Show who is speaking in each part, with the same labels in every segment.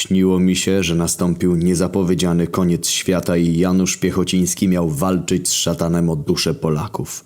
Speaker 1: Śniło mi się, że nastąpił niezapowiedziany koniec świata i Janusz Piechociński miał walczyć z szatanem o duszę Polaków.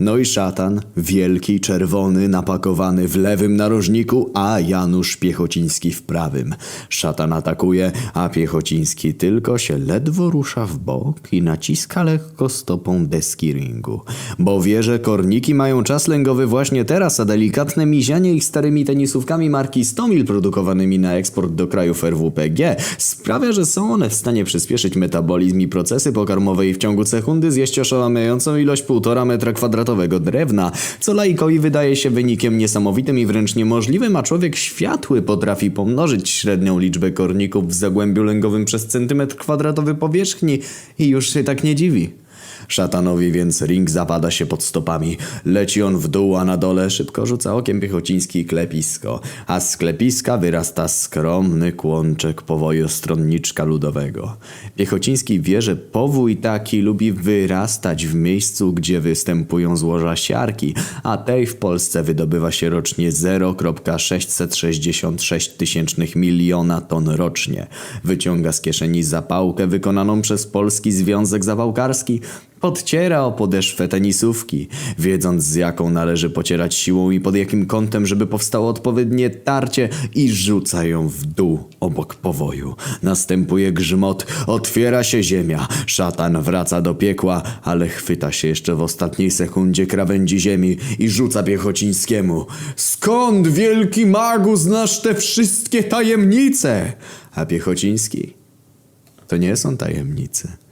Speaker 1: No i szatan, wielki, czerwony, napakowany w lewym narożniku, a Janusz Piechociński w prawym. Szatan atakuje, a Piechociński tylko się ledwo rusza w bok i naciska lekko stopą deski ringu. Bo wie, że korniki mają czas lęgowy właśnie teraz, a delikatne mizianie ich starymi tenisówkami marki Stomil produkowanymi na eksport do krajów RWPG sprawia, że są one w stanie przyspieszyć metabolizm i procesy pokarmowe i w ciągu sekundy zjeść oszałamiającą ilość półtora metra kwadratowego drewna, co laikowi wydaje się wynikiem niesamowitym i wręcz niemożliwym, a człowiek światły potrafi pomnożyć średnią liczbę korników w zagłębiu lęgowym przez centymetr kwadratowy powierzchni i już się tak nie dziwi. Szatanowi więc ring zapada się pod stopami. Leci on w dół, a na dole szybko rzuca okiem piechociński klepisko, a z klepiska wyrasta skromny kłączek powojostronniczka ludowego. Piechociński wie, że powój taki lubi wyrastać w miejscu, gdzie występują złoża siarki, a tej w Polsce wydobywa się rocznie 0,666 tysięcznych miliona ton rocznie. Wyciąga z kieszeni zapałkę wykonaną przez Polski Związek Zapałkarski, Podciera o podeszwę tenisówki, wiedząc z jaką należy pocierać siłą i pod jakim kątem, żeby powstało odpowiednie tarcie i rzuca ją w dół obok powoju. Następuje grzmot, otwiera się ziemia, szatan wraca do piekła, ale chwyta się jeszcze w ostatniej sekundzie krawędzi ziemi i rzuca Piechocińskiemu. Skąd, wielki magu, znasz te wszystkie tajemnice? A Piechociński? To nie są tajemnice.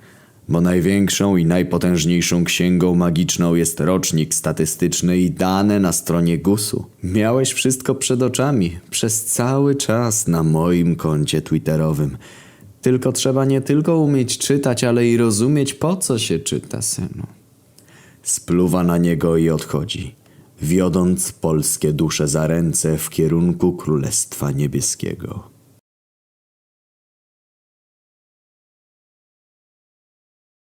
Speaker 1: Bo największą i najpotężniejszą księgą magiczną jest rocznik statystyczny i dane na stronie GUS-u. Miałeś wszystko przed oczami przez cały czas na moim koncie twitterowym. Tylko trzeba nie tylko umieć czytać, ale i rozumieć po co się czyta, synu. Spluwa na niego i odchodzi, wiodąc polskie dusze za ręce w kierunku Królestwa Niebieskiego.